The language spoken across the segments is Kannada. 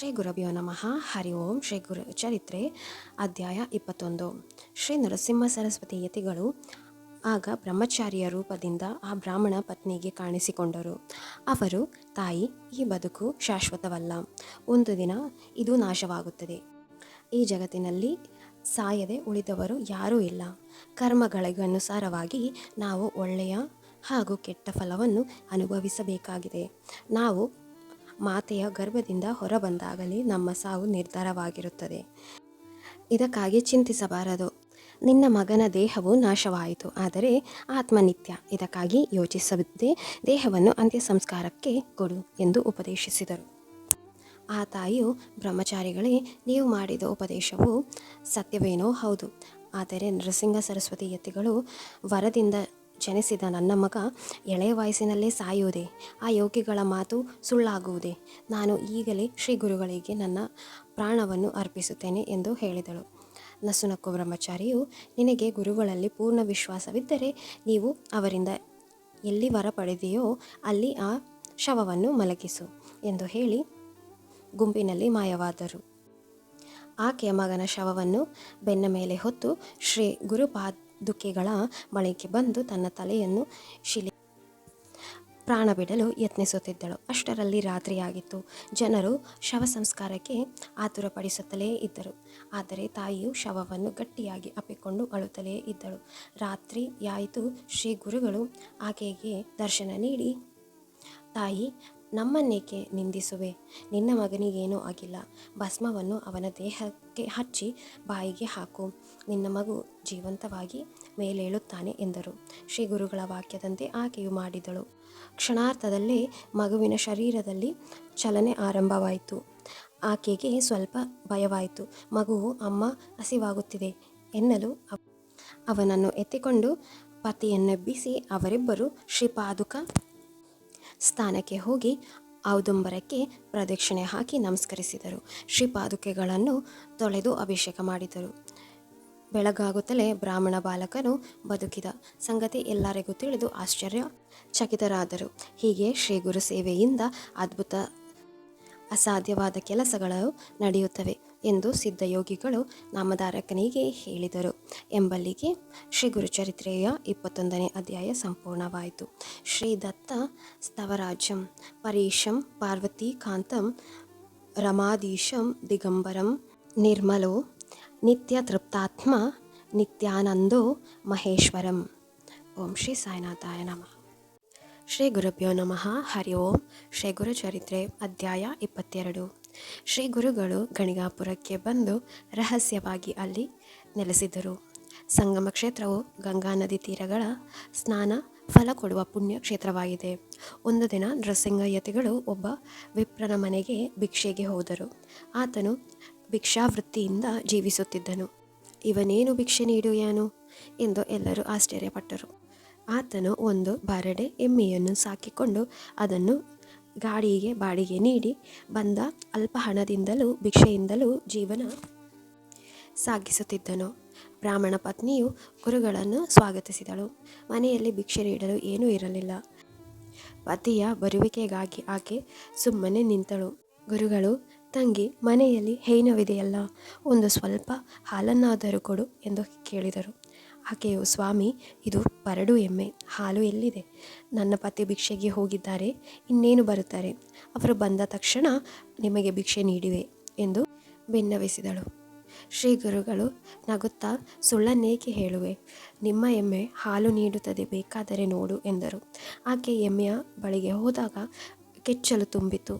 ಶ್ರೀ ಗುರಭ್ಯೋ ನಮಃ. ಹರಿ ಓಂ ಶ್ರೀ ಗುರು ಚರಿತ್ರೆ ಅಧ್ಯಾಯ ಇಪ್ಪತ್ತೊಂದು. ಶ್ರೀ ನರಸಿಂಹ ಸರಸ್ವತಿ ಯತಿಗಳು ಆಗ ಬ್ರಹ್ಮಚಾರಿಯ ರೂಪದಿಂದ ಆ ಬ್ರಾಹ್ಮಣ ಪತ್ನಿಗೆ ಕಾಣಿಸಿಕೊಂಡರು. ಅವರು, ತಾಯಿ, ಈ ಬದುಕು ಶಾಶ್ವತವಲ್ಲ. ಒಂದು ದಿನ ಇದು ನಾಶವಾಗುತ್ತದೆ. ಈ ಜಗತ್ತಿನಲ್ಲಿ ಸಾಯದೆ ಉಳಿದವರು ಯಾರೂ ಇಲ್ಲ. ಕರ್ಮಗಳಿಗನುಸಾರವಾಗಿ ನಾವು ಒಳ್ಳೆಯ ಹಾಗೂ ಕೆಟ್ಟ ಫಲವನ್ನು ಅನುಭವಿಸಬೇಕಾಗಿದೆ. ನಾವು ಮಾತೆಯ ಗರ್ಭದಿಂದ ಹೊರಬಂದಾಗಲೇ ನಮ್ಮ ಸಾವು ನಿರ್ಧಾರವಾಗಿರುತ್ತದೆ. ಇದಕ್ಕಾಗಿ ಚಿಂತಿಸಬಾರದು. ನಿನ್ನ ಮಗನ ದೇಹವು ನಾಶವಾಯಿತು, ಆದರೆ ಆತ್ಮನಿತ್ಯ ಇದಕ್ಕಾಗಿ ಯೋಚಿಸದೆ ದೇಹವನ್ನು ಅಂತ್ಯ ಸಂಸ್ಕಾರಕ್ಕೆ ಕೊಡು ಎಂದು ಉಪದೇಶಿಸಿದರು. ಆ ತಾಯಿಯು, ಬ್ರಹ್ಮಚಾರಿಗಳೇ, ನೀವು ಮಾಡಿದ ಉಪದೇಶವು ಸತ್ಯವೇನೋ ಹೌದು, ಆದರೆ ನರಸಿಂಹ ಸರಸ್ವತಿ ಯತಿಗಳು ವರದಿಂದ ಜನಿಸಿದ ನನ್ನ ಮಗ ಎಳೆಯ ವಯಸ್ಸಿನಲ್ಲೇ ಸಾಯುವುದೇ, ಆ ಯೋಗಿಗಳ ಮಾತು ಸುಳ್ಳಾಗುವುದೇ. ನಾನು ಈಗಲೇ ಶ್ರೀ ಗುರುಗಳಿಗೆ ನನ್ನ ಪ್ರಾಣವನ್ನು ಅರ್ಪಿಸುತ್ತೇನೆ ಎಂದು ಹೇಳಿದಳು. ನಸುನಕ್ಕು ಬ್ರಹ್ಮಚಾರಿಯು, ನಿನಗೆ ಗುರುಗಳಲ್ಲಿ ಪೂರ್ಣ ವಿಶ್ವಾಸವಿದ್ದರೆ ನೀವು ಅವರಿಂದ ಎಲ್ಲಿ ವರ ಪಡೆದೆಯೋ ಅಲ್ಲಿ ಆ ಶವವನ್ನು ಮಲಗಿಸು ಎಂದು ಹೇಳಿ ಗುಂಪಿನಲ್ಲಿ ಮಾಯವಾದರು. ಆಕೆಯ ಮಗನ ಶವವನ್ನು ಬೆನ್ನ ಮೇಲೆ ಹೊತ್ತು ಶ್ರೀ ಗುರುಪಾದುಕೆಗಳ ಬಳಿಗೆ ಬಂದು ತನ್ನ ತಲೆಯನ್ನು ಶಿಲೆ ಪ್ರಾಣ ಬಿಡಲು ಯತ್ನಿಸುತ್ತಿದ್ದಳು. ಅಷ್ಟರಲ್ಲಿ ರಾತ್ರಿಯಾಗಿತ್ತು. ಜನರು ಶವ ಸಂಸ್ಕಾರಕ್ಕೆ ಆತುರಪಡಿಸುತ್ತಲೇ ಇದ್ದರು. ಆದರೆ ತಾಯಿಯು ಶವವನ್ನು ಗಟ್ಟಿಯಾಗಿ ಅಪ್ಪಿಕೊಂಡು ಅಳುತ್ತಲೇ ಇದ್ದಳು. ರಾತ್ರಿಯಾಯಿತು. ಶ್ರೀ ಗುರುಗಳು ಆಕೆಗೆ ದರ್ಶನ ನೀಡಿ ತಾಯಿ ನಮ್ಮನ್ನೇಕೆ ನಿಂದಿಸುವೆ? ನಿನ್ನ ಮಗನಿಗೇನೂ ಆಗಿಲ್ಲ. ಭಸ್ಮವನ್ನು ಅವನ ದೇಹಕ್ಕೆ ಹಚ್ಚಿ ಬಾಯಿಗೆ ಹಾಕು. ನಿನ್ನ ಮಗು ಜೀವಂತವಾಗಿ ಮೇಲೇಳುತ್ತಾನೆ ಎಂದರು. ಶ್ರೀ ಗುರುಗಳ ವಾಕ್ಯದಂತೆ ಆಕೆಯು ಮಾಡಿದಳು. ಕ್ಷಣಾರ್ಥದಲ್ಲೇ ಮಗುವಿನ ಶರೀರದಲ್ಲಿ ಚಲನೆ ಆರಂಭವಾಯಿತು. ಆಕೆಗೆ ಸ್ವಲ್ಪ ಭಯವಾಯಿತು. ಮಗುವು ಅಮ್ಮ, ಹಸಿವಾಗುತ್ತಿದೆ ಎನ್ನಲು ಅವನನ್ನು ಎತ್ತಿಕೊಂಡು ಪತಿಯನ್ನೆಬ್ಬಿಸಿ ಅವರಿಬ್ಬರು ಶ್ರೀಪಾದುಕ ಸ್ಥಾನಕ್ಕೆ ಹೋಗಿ ಔದುಂಬರಕ್ಕೆ ಪ್ರದಕ್ಷಿಣೆ ಹಾಕಿ ನಮಸ್ಕರಿಸಿದರು. ಶ್ರೀ ಶ್ರೀಪಾದುಕೆಗಳನ್ನು ತೊಳೆದು ಅಭಿಷೇಕ ಮಾಡಿದರು. ಬೆಳಗಾಗುತ್ತಲೇ ಬ್ರಾಹ್ಮಣ ಬಾಲಕನು ಬದುಕಿದ. ಸಂಗತಿ ಎಲ್ಲರಿಗೂ ತಿಳಿದು ಆಶ್ಚರ್ಯ ಚಕಿತರಾದರು ಹೀಗೆ ಶ್ರೀ ಗುರು ಸೇವೆಯಿಂದ ಅದ್ಭುತ ಅಸಾಧ್ಯವಾದ ಕೆಲಸಗಳು ನಡೆಯುತ್ತವೆ ಎಂದು ಸಿದ್ಧಯೋಗಿಗಳು ನಾಮಧಾರಕನಿಗೆ ಹೇಳಿದರು. ಎಂಬಲ್ಲಿಗೆ ಶ್ರೀ ಗುರುಚರಿತ್ರೆಯ ಇಪ್ಪತ್ತೊಂದನೇ ಅಧ್ಯಾಯ ಸಂಪೂರ್ಣವಾಯಿತು. ಶ್ರೀ ದತ್ತ ಸ್ತವರಾಜ್ಯಂ ಪರೀಶಂ ಪಾರ್ವತೀಕಾಂತಂ ರಮಾದೀಶಂ ದಿಗಂಬರಂ ನಿರ್ಮಲೋ ನಿತ್ಯ ತೃಪ್ತಾತ್ಮ ನಿತ್ಯಾನಂದೋ ಮಹೇಶ್ವರಂ. ಓಂ ಶ್ರೀ ಸಾಯಿನಾಥಾಯ ನಮಃ. ಶ್ರೀ ಗುರುಭ್ಯೋ ನಮಃ. ಹರಿ ಓಂ. ಶ್ರೀ ಗುರು ಚರಿತ್ರೆ ಅಧ್ಯಾಯ ಇಪ್ಪತ್ತೆರಡು. ಶ್ರೀ ಗುರುಗಳು ಗಣಿಗಾಪುರಕ್ಕೆ ಬಂದು ರಹಸ್ಯವಾಗಿ ಅಲ್ಲಿ ನೆಲೆಸಿದರು. ಸಂಗಮ ಕ್ಷೇತ್ರವು ಗಂಗಾ ನದಿ ತೀರಗಳ ಸ್ನಾನ ಫಲ ಕೊಡುವ ಪುಣ್ಯ ಕ್ಷೇತ್ರವಾಗಿದೆ. ಒಂದು ದಿನ ನೃಸಿಂಗಯ್ಯತಿಗಳು ಯತಿಗಳು ಒಬ್ಬ ವಿಪ್ರನ ಮನೆಗೆ ಭಿಕ್ಷೆಗೆ ಹೋದರು. ಆತನು ಭಿಕ್ಷಾವೃತ್ತಿಯಿಂದ ಜೀವಿಸುತ್ತಿದ್ದನು. ಇವನೇನು ಭಿಕ್ಷೆ ನೀಡುವನು ಎಂದು ಎಲ್ಲರೂ ಆಶ್ಚರ್ಯಪಟ್ಟರು. ಆತನು ಒಂದು ಬರಡೆ ಎಮ್ಮೆಯನ್ನು ಸಾಕಿಕೊಂಡು ಅದನ್ನು ಗಾಡಿಗೆ ಬಾಡಿಗೆ ನೀಡಿ ಬಂದ ಅಲ್ಪ ಹಣದಿಂದಲೂ ಭಿಕ್ಷೆಯಿಂದಲೂ ಜೀವನ ಸಾಗಿಸುತ್ತಿದ್ದನು. ಬ್ರಾಹ್ಮಣ ಪತ್ನಿಯು ಗುರುಗಳನ್ನು ಸ್ವಾಗತಿಸಿದಳು. ಮನೆಯಲ್ಲಿ ಭಿಕ್ಷೆ ನೀಡಲು ಏನೂ ಇರಲಿಲ್ಲ. ಪತಿಯ ಬರುವಿಕೆಗಾಗಿ ಆಕೆ ಸುಮ್ಮನೆ ನಿಂತಳು. ಗುರುಗಳು, ತಂಗಿ, ಮನೆಯಲ್ಲಿ ಹೈನವಿದೆಯಲ್ಲ, ಒಂದು ಸ್ವಲ್ಪ ಹಾಲನ್ನಾದರೂ ಕೊಡು ಎಂದು ಕೇಳಿದರು. ಆಕೆಯು, ಸ್ವಾಮಿ, ಇದು ಪರಡು ಎಮ್ಮೆ, ಹಾಲು ಎಲ್ಲಿದೆ? ನನ್ನ ಪತಿ ಭಿಕ್ಷೆಗೆ ಹೋಗಿದ್ದಾರೆ, ಇನ್ನೇನು ಬರುತ್ತಾರೆ? ಅವರು ಬಂದ ತಕ್ಷಣ ನಿಮಗೆ ಭಿಕ್ಷೆ ನೀಡಿವೆ, ಎಂದು ಭಿನ್ನವಿಸಿದಳು ಶ್ರೀ ಗುರುಗಳು ನಗುತ್ತಾ, ಸುಳ್ಳನ್ನೇಕೆ ಹೇಳುವೆ? ನಿಮ್ಮ ಎಮ್ಮೆ ಹಾಲು ನೀಡುತ್ತದೆ, ಬೇಕಾದರೆ ನೋಡು, ಎಂದರು. ಆಕೆ ಎಮ್ಮೆಯ ಬಳಿಗೆ ಹೋದಾಗ ಕೆಚ್ಚಲು ತುಂಬಿತು.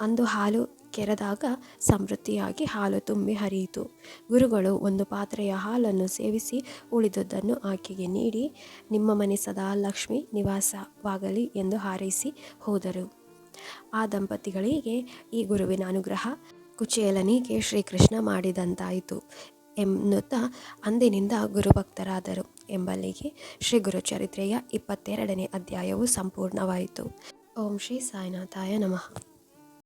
ಅಂದು ಹಾಲು ಕೆರೆದಾಗ ಸಮೃದ್ಧಿಯಾಗಿ ಹಾಲು ತುಂಬಿ ಹರಿಯಿತು. ಗುರುಗಳು ಒಂದು ಪಾತ್ರೆಯ ಹಾಲನ್ನು ಸೇವಿಸಿ ಉಳಿದದ್ದನ್ನು ಆಕೆಗೆ ನೀಡಿ, ನಿಮ್ಮ ಮನೆ ಸದಾ ಲಕ್ಷ್ಮಿ ನಿವಾಸವಾಗಲಿ ಎಂದು ಹಾರೈಸಿ ಹೋದರು. ಆ ದಂಪತಿಗಳಿಗೆ ಈ ಗುರುವಿನ ಅನುಗ್ರಹ ಕುಚೇಲನಿಗೆ ಶ್ರೀಕೃಷ್ಣ ಮಾಡಿದಂತಾಯಿತು ಎನ್ನುತ್ತಾ ಅಂದಿನಿಂದ ಗುರುಭಕ್ತರಾದರು. ಎಂಬಲ್ಲಿಗೆ ಶ್ರೀ ಗುರು ಚರಿತ್ರೆಯ ಇಪ್ಪತ್ತೆರಡನೇ ಅಧ್ಯಾಯವು ಸಂಪೂರ್ಣವಾಯಿತು. ಓಂ ಶ್ರೀ ಸಾಯಿನಾಥಾಯ ನಮಃ.